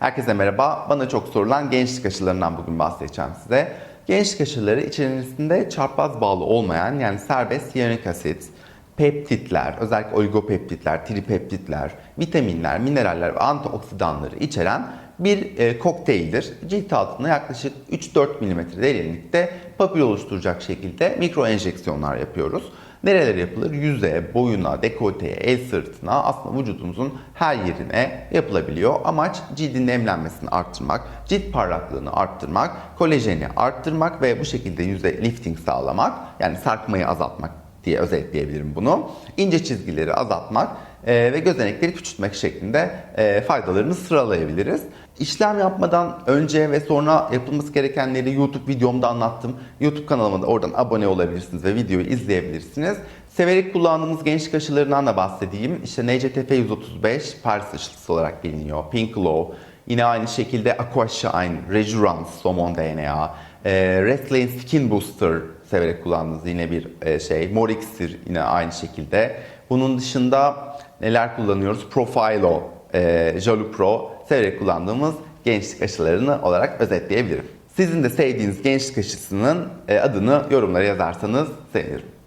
Herkese merhaba. Bana çok sorulan gençlik aşılarından bugün bahsedeceğim size. Gençlik aşıları içerisinde çarpaz bağlı olmayan yani serbest hyaluronik asit, peptitler, özellikle oligopeptitler, tripeptitler, vitaminler, mineraller ve antioksidanları içeren bir e, kokteyldir. Cilt altına yaklaşık 3-4 mm derinlikte papil oluşturacak şekilde mikro enjeksiyonlar yapıyoruz. Nerelere yapılır? Yüze, boyuna, dekolteye, el sırtına aslında vücudumuzun her yerine yapılabiliyor. Amaç cildin nemlenmesini arttırmak, cilt parlaklığını arttırmak, kolajeni arttırmak ve bu şekilde yüze lifting sağlamak yani sarkmayı azaltmak diye özetleyebilirim bunu. İnce çizgileri azaltmak e, ve gözenekleri küçültmek şeklinde e, faydalarını sıralayabiliriz. İşlem yapmadan önce ve sonra yapılması gerekenleri YouTube videomda anlattım. YouTube kanalıma da oradan abone olabilirsiniz ve videoyu izleyebilirsiniz. Severek kullandığımız gençlik aşılarından da bahsedeyim. İşte NCTF 135 Paris aşısı olarak biliniyor. Pink Glow, yine aynı şekilde Aquashine, Rejuance, Somon DNA, e, Restlane Skin Booster severek kullandığınız yine bir e, şey. Morixir yine aynı şekilde. Bunun dışında neler kullanıyoruz? Profilo, e, Jalupro severek kullandığımız gençlik aşılarını olarak özetleyebilirim. Sizin de sevdiğiniz gençlik aşısının e, adını yorumlara yazarsanız sevinirim.